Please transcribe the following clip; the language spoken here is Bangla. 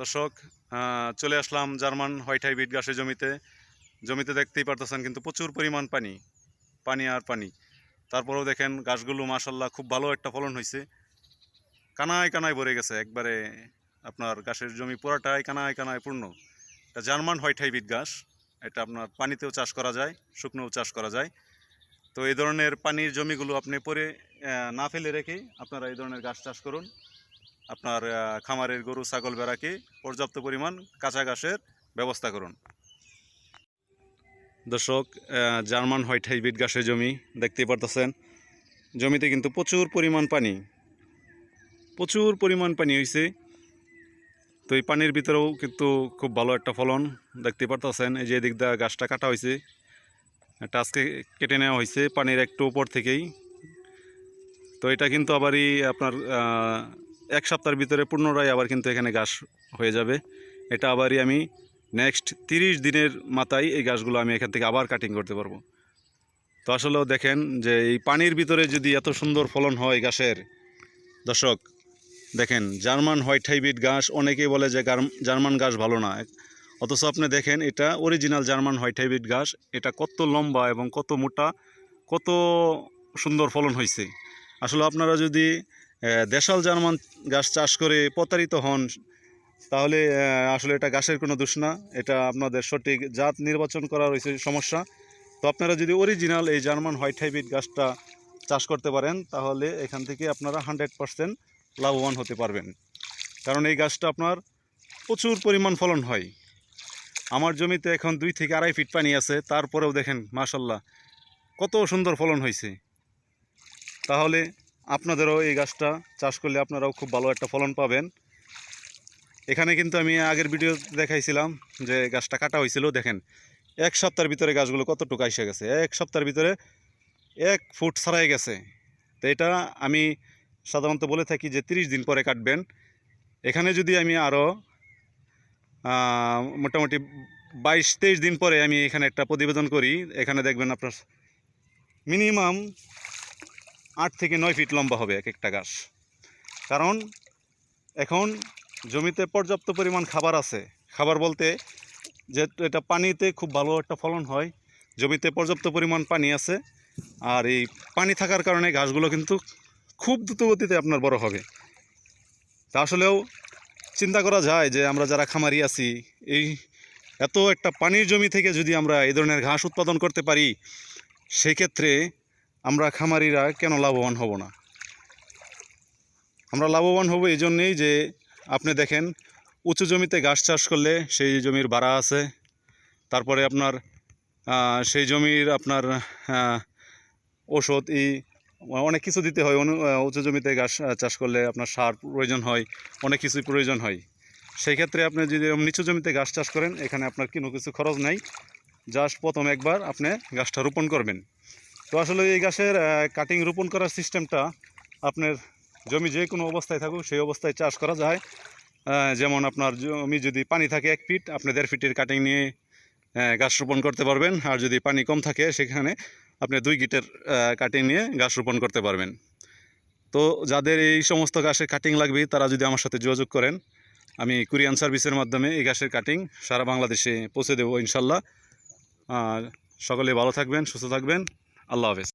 দর্শক চলে আসলাম জার্মান হোয়াইট হাইব্রিড গাছের জমিতে। জমিতে দেখতেই পারতেছেন কিন্তু প্রচুর পরিমাণ পানি পানি আর পানি। তারপরেও দেখেন গাছগুলো মাসাল্লাহ খুব ভালো একটা ফলন হয়েছে কানায় কানায় ভরে গেছে, একবারে আপনার গাছের জমি পুরাটাই কানায় কানায় পূর্ণ। এটা জার্মান হোয়াইট হাইব্রিড গাছ, এটা আপনার পানিতেও চাষ করা যায়, শুকনোও চাষ করা যায়। তো এই ধরনের পানির জমিগুলো আপনি পরে না ফেলে রেখে আপনারা এই ধরনের গাছ চাষ করুন। আপনার খামারের গরু, ছাগল বেড়াকে পর্যাপ্ত পরিমাণ কাঁচা ঘাসের ব্যবস্থা করুন। দর্শক জার্মান হোয়াইট হাইব্রিড ঘাসের জমি দেখতেই পারতেছেন। জমিতে কিন্তু প্রচুর পরিমাণ পানি। প্রচুর পরিমাণ পানি হয়েছে তো এই পানির ভিতরেও কিন্তু খুব ভালো একটা ফলন দেখতে পারতেছেন। এই যে এদিক দিয়ে গাছটা কাটা হয়েছে টাচকে কেটে নেওয়া হয়েছে পানির একটু উপর থেকেই। তো এটা কিন্তু আবারই আপনার এক সপ্তাহের ভিতরে পুনরায় আবার কিন্তু এখানে গাছ হয়ে যাবে। এটা আবারই আমি নেক্সট তিরিশ দিনের মাথায় এই গাছগুলো আমি এখান থেকে আবার কাটিং করতে পারব। তো আসলেও দেখেন যে এই পানির ভিতরে যদি এত সুন্দর ফলন হয় গাছের দর্শক, দেখেন জার্মান হোয়াইট হাইব্রিড ঘাস, অনেকেই বলে যে জার্মান ঘাস ভালো না। অথচ আপনি দেখেন এটা অরিজিনাল জার্মান হোয়াইট হাইব্রিড ঘাস, এটা কত লম্বা এবং কত মোটা, কত সুন্দর ফলন হয়েছে আসলে আপনারা যদি দেশাল জার্মান গাছ চাষ করে প্রতারিত হন, তাহলে আসলে এটা গাছের কোনো দোষ না, এটা আপনাদের সঠিক জাত নির্বাচন করা রয়েছে সমস্যা। তো আপনারা যদি অরিজিনাল এই জার্মান হোয়াইট হাইব্রিড গাছটা চাষ করতে পারেন, তাহলে এখান থেকে আপনারা হান্ড্রেড পারসেন্ট লাভবান হতে পারবেন। কারণ এই গাছটা আপনার প্রচুর পরিমাণ ফলন হয়। আমার জমিতে এখন দুই থেকে আড়াই ফিট পানি আছে, তারপরেও দেখেন, মাশাল্লাহ, কত সুন্দর ফলন হয়েছে তাহলে আপনাদেরও এই গাছটা চাষ করলে আপনারাও খুব ভালো একটা ফলন পাবেন। এখানে কিন্তু আমি আগের ভিডিও দেখাইছিলাম যে গাছটা কাটা হয়েছিল, দেখেন। এক সপ্তাহের ভিতরে গাছগুলো কতটুকু এসে গেছে? এক সপ্তাহের ভিতরে এক ফুট ছাড়াই গেছে। তো এটা আমি সাধারণত বলে থাকি যে তিরিশ দিন পরে কাটবেন। এখানে যদি আমি আরও মোটামুটি বাইশ তেইশ দিন পরে আমি এখানে একটা প্রতিবেদন করি। এখানে দেখবেন আপনার মিনিমাম আট থেকে নয় ফিট লম্বা হবে এক একটা গাছ। কারণ এখন জমিতে পর্যাপ্ত পরিমাণ খাবার আছে। খাবার বলতে যে এটা পানিতে খুব ভালো একটা ফলন হয়। জমিতে পর্যাপ্ত পরিমাণ পানি আছে। আর এই পানি থাকার কারণে গাছগুলো কিন্তু খুব দ্রুত গতিতে আপনার বড় হবে। তা আসলেও চিন্তা করা যায় যে আমরা যারা খামারি আছি, এই এত একটা পানির জমি থেকে যদি আমরা এই ধরনের ঘাস উৎপাদন করতে পারি সেই ক্ষেত্রে আমরা খামারিরা কেন লাভবান হব না? আমরা লাভবান হব এই জন্যেই যে আপনি দেখেন, উঁচু জমিতে গাছ চাষ করলে সেই জমির ভাড়া আছে। তারপরে আপনার সেই জমির আপনার ওষুধ ই, অনেক কিছু দিতে হয়। অনু- উঁচু জমিতে গাছ চাষ করলে আপনার সার প্রয়োজন হয়, অনেক কিছুই প্রয়োজন হয়। সেই ক্ষেত্রে আপনি যদি নিচু জমিতে গাছ চাষ করেন, এখানে আপনার কোনো কিছু খরচ নাই। জাস্ট প্রথম একবার আপনি গাছটা রোপণ করবেন। তো আসলে এই গাছের কাটিং রোপণ করার সিস্টেমটা আপনার জমি যে কোনো অবস্থায় থাকুক, সেই অবস্থায় চাষ করা যায়। যেমন আপনার জমি যদি পানি থাকে এক ফিট আপনি দেড় ফিটের কাটিং নিয়ে গাছ রোপণ করতে পারবেন। আর যদি পানি কম থাকে, সেখানে আপনি দুই গিটের কাটিং নিয়ে গাছ রোপণ করতে পারবেন। তো যাদের এই সমস্ত গাছের কাটিং লাগবে, তারা যদি আমার সাথে যোগাযোগ করেন, আমি কুরিয়ান সার্ভিসের মাধ্যমে এই গাছের কাটিং সারা বাংলাদেশে পৌঁছে দেবো ইনশাল্লাহ। সকলে ভালো থাকবেন, সুস্থ থাকবেন। আল্লাহ হাফেজ